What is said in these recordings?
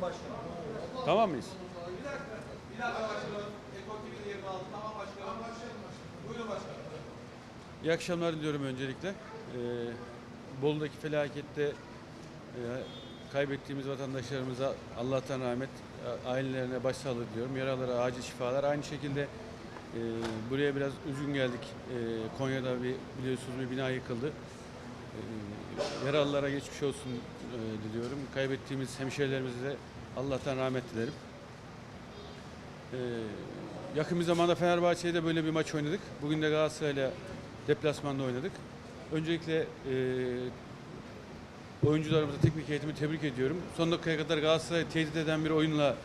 Buyurun başkanım. Tamam mıyız? İyi akşamlar diliyorum öncelikle. Ee, Bolu'daki felakette e, kaybettiğimiz vatandaşlarımıza Allah'tan rahmet, ailelerine başsağlığı diliyorum. Yaralara acil şifalar. Aynı şekilde e, buraya biraz üzgün geldik. E, Konya'da bir biliyorsunuz bir bina yıkıldı. E, yaralılara geçmiş olsun e, diliyorum. Kaybettiğimiz hemşehrilerimize Allah'tan rahmet dilerim. Ee, yakın bir zamanda Fenerbahçe'de böyle bir maç oynadık. Bugün de Galatasaray'la deplasmanda oynadık. Öncelikle e, oyuncularımıza teknik eğitimi tebrik ediyorum. Son dakikaya kadar Galatasaray'ı tehdit eden bir oyunla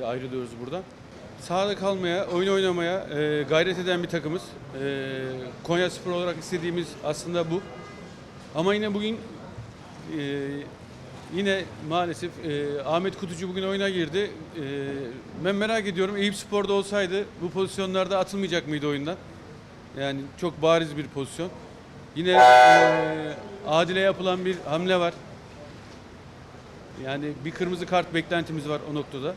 e, ayrılıyoruz buradan. Sahada kalmaya, oyun oynamaya e, gayret eden bir takımız. E, Konya Spor olarak istediğimiz aslında bu. Ama yine bugün e, yine maalesef e, Ahmet Kutucu bugün oyuna girdi. E, ben merak ediyorum Eyüp Spor'da olsaydı bu pozisyonlarda atılmayacak mıydı oyundan? Yani çok bariz bir pozisyon. Yine e, Adile yapılan bir hamle var. Yani bir kırmızı kart beklentimiz var o noktada.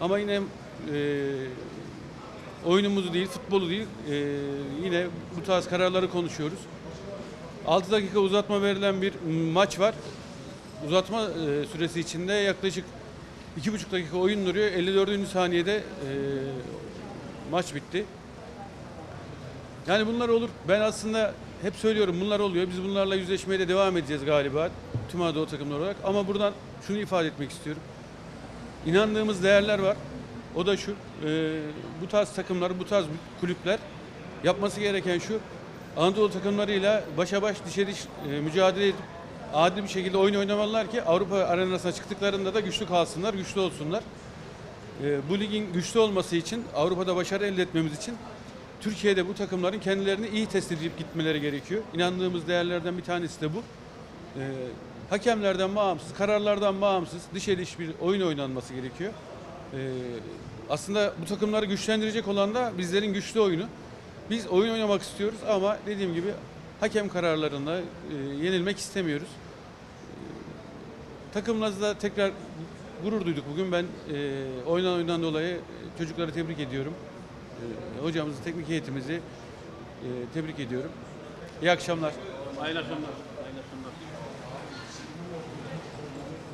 Ama yine e, oyunumuzu değil, futbolu değil, e, yine bu tarz kararları konuşuyoruz. 6 dakika uzatma verilen bir maç var. Uzatma e, süresi içinde yaklaşık 2,5 dakika oyun duruyor. 54. saniyede e, maç bitti. Yani bunlar olur. Ben aslında hep söylüyorum bunlar oluyor. Biz bunlarla yüzleşmeye de devam edeceğiz galiba. Tüm Anadolu takımları olarak. Ama buradan şunu ifade etmek istiyorum. İnandığımız değerler var. O da şu. e, bu tarz takımlar, bu tarz kulüpler yapması gereken şu. Anadolu takımlarıyla başa baş dişe diş e, mücadele edip adil bir şekilde oyun oynamalılar ki Avrupa arenasına çıktıklarında da güçlü kalsınlar, güçlü olsunlar. E, bu ligin güçlü olması için, Avrupa'da başarı elde etmemiz için Türkiye'de bu takımların kendilerini iyi test edip gitmeleri gerekiyor. İnandığımız değerlerden bir tanesi de bu. E, hakemlerden bağımsız, kararlardan bağımsız, dişe diş bir oyun oynanması gerekiyor. E, aslında bu takımları güçlendirecek olan da bizlerin güçlü oyunu. Biz oyun oynamak istiyoruz ama dediğim gibi hakem kararlarında e, yenilmek istemiyoruz. E, takımımızla tekrar gurur duyduk bugün. Ben e, oynanan oyundan dolayı çocukları tebrik ediyorum. E, hocamızı, teknik heyetimizi e, tebrik ediyorum. İyi akşamlar. Hayırlı akşamlar.